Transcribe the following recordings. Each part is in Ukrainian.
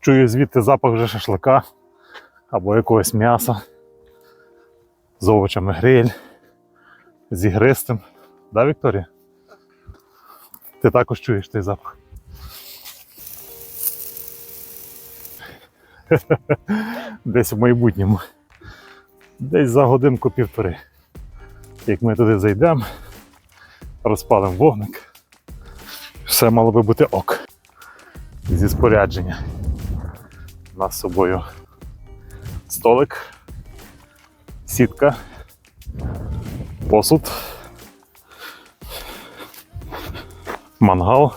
Чую звідти запах вже шашлика або якогось м'яса з овочами гриль, з ігристим. Да, Вікторія? Ти також чуєш той запах. Десь в майбутньому. Десь за годинку півтори. Як ми туди зайдемо, розпалимо вогник. Все мало би бути ок. Зі спорядження. Нас собою столик, сітка, посуд, мангал,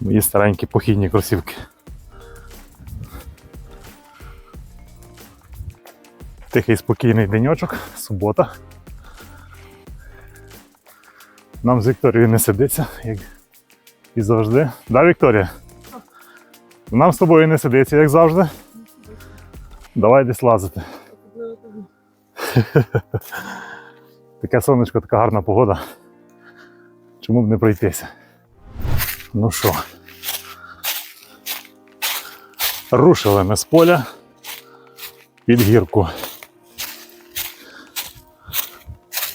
мої старенькі похідні кросівки. Тихий спокійний денечок, субота. Нам з Вікторією не сидиться, як і завжди. Да, Вікторія? Нам з тобою не сидиться, як завжди. Давай десь лазити. Таке сонечко, така гарна погода. Чому б не пройтися? Ну що? Рушили ми з поля під гірку.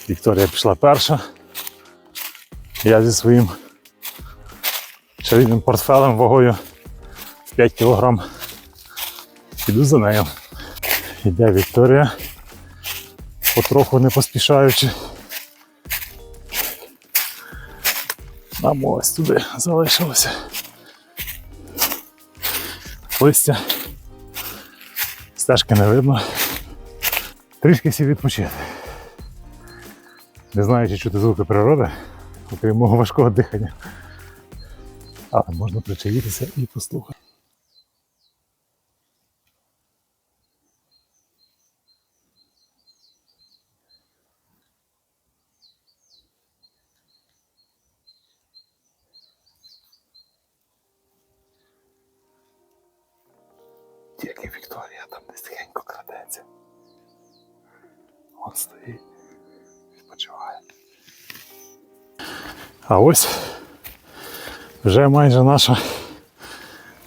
Вікторія пішла перша. Я зі своїм чарівним портфелем вагою 5 кг піду за нею. Іде Вікторія, потроху не поспішаючи. Нам ось туди залишилося. Листя. Стежки не видно. Трішки сі відпочити. Не знаю, чи чути звуки природи, окрім мого важкого дихання. Але можна причаїтися і послухати. Тільки Вікторія там десь тихенько крадеться. Он стоїть, відпочиває. А ось вже майже наша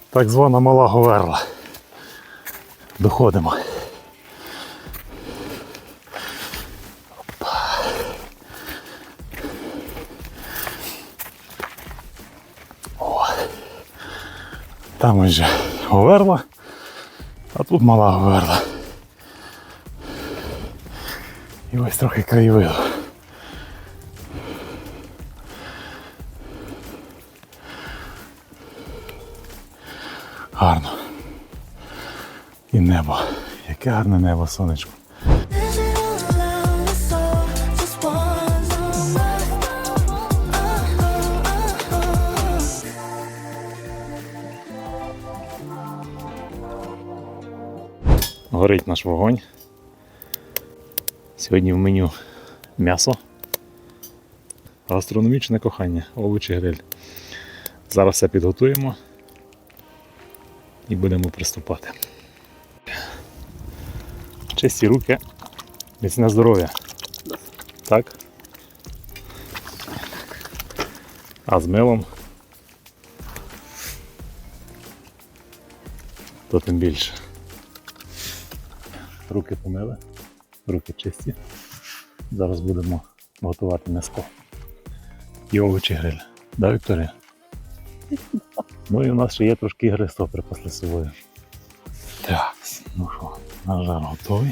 так звана мала говерла. Доходимо. Там ось же говерла, а тут мала говерла. І ось трохи краєвиду. Гарно. І небо. Яке гарне небо, сонечко. Горить наш вогонь. Сьогодні в меню м'ясо. Гастрономічне кохання, овочі гриль. Зараз все підготуємо і будемо приступати. Чисті руки, міцне здоров'я. Так? А з милом. То тим більше. Руки помили, руки чисті. Зараз будемо готувати м'яско. І овочі гриль. Да, Вікторія? Ну і у нас ще є трошки ігристого припасли з собою. Так, ну що, наш жар готовий.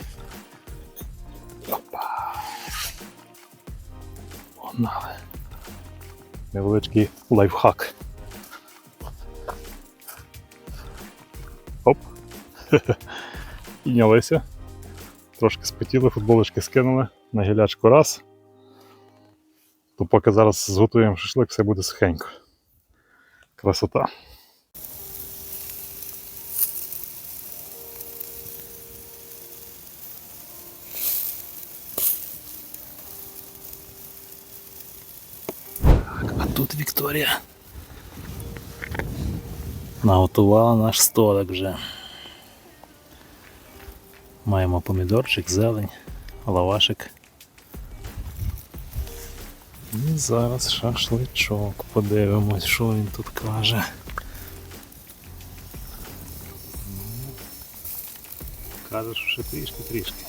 Опа. Погнали. Невеличкий лайфхак. Оп. Піднялися. Трошки спотіли, футболочки скинули, на гілячку раз. То поки зараз зготуємо шашлик, все буде сухенько. Красота. А тут Вікторія. Наготувала наш столик вже. Маємо помідорчик, зелень, лавашик. І зараз шашличок. Подивимось, що він тут каже. Каже, що ще трішки-трішки.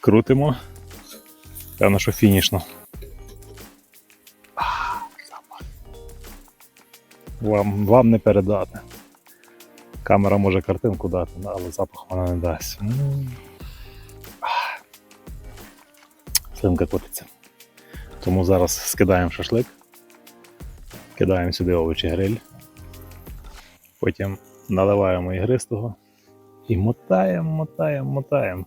Крутимо. Певно, що фінішно. Вам, Вам не передати. Камера може картинку дати, але запах вона не дасть. Слинка котиться. Тому зараз скидаємо шашлик, кидаємо сюди овочі гриль, потім наливаємо ігристого і мотаємо, мотаємо, мотаємо.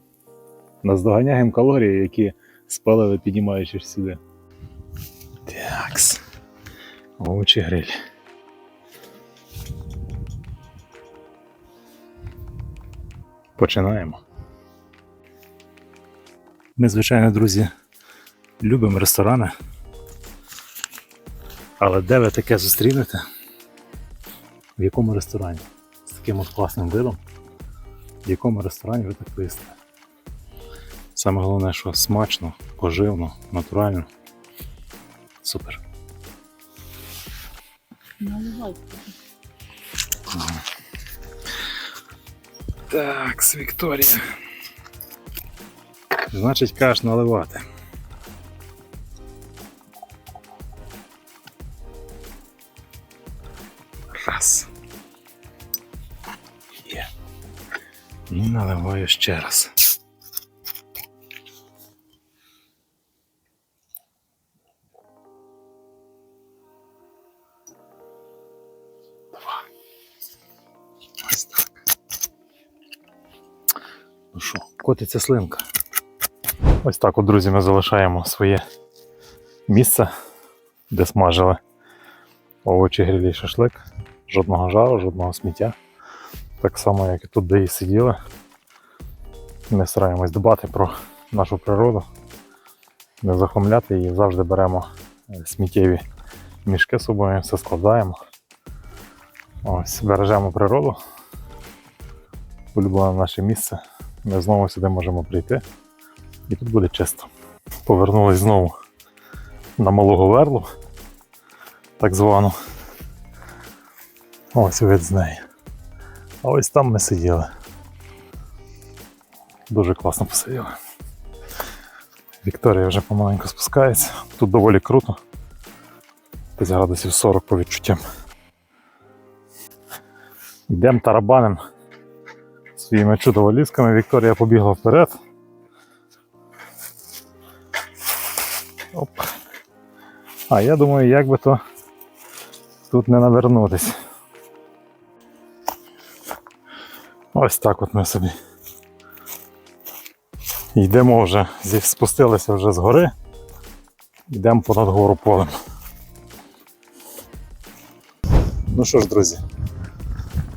Наздоганяємо калорії, які спалили, піднімаючись сюди. Такс. Овочі гриль. Починаємо. Ми, звичайно, друзі, любимо ресторани. Але де ви таке зустрінете? В якому ресторані? З таким от класним видом? В якому ресторані ви так поїсте? Саме головне, що смачно, поживно, натурально. Супер. Так, Вікторія. Значить, каш наливати. Раз. Є. І наливаю ще раз. Ну що, котиться слинка. Ось так, от, друзі, ми залишаємо своє місце, де смажили овочі грилі і шашлик. Жодного жару, жодного сміття. Так само, як і тут, де і сиділи. Ми стараємось дбати про нашу природу, не захомляти її, завжди беремо е, сміттєві мішки з собою, все складаємо. Ось, бережемо природу. Улюблене наше місце. Ми знову сюди можемо прийти. І тут буде чисто. Повернулись знову на малого верлу, так звану. Ось вид з неї. А ось там ми сиділи. Дуже класно посиділи. Вікторія вже помаленьку спускається. Тут доволі круто. Десь градусів 40 по відчуттям. Йдемо тарабанем своїми чудоволізками. Вікторія побігла вперед. Оп. А я думаю, як би то тут не навернутись. Ось так от ми собі. Йдемо вже, спустилися вже з гори. Йдемо понад гору полем. Ну що ж, друзі,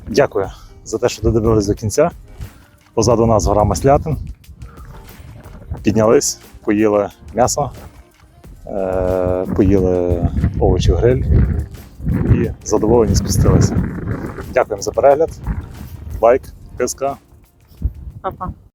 дякую за те, що додивились до кінця. Позаду нас гора Маслятин. Піднялись, поїли м'ясо, е, поїли овочі гриль і задоволені спустилися. Дякуємо за перегляд. Лайк, підписка. Па-па.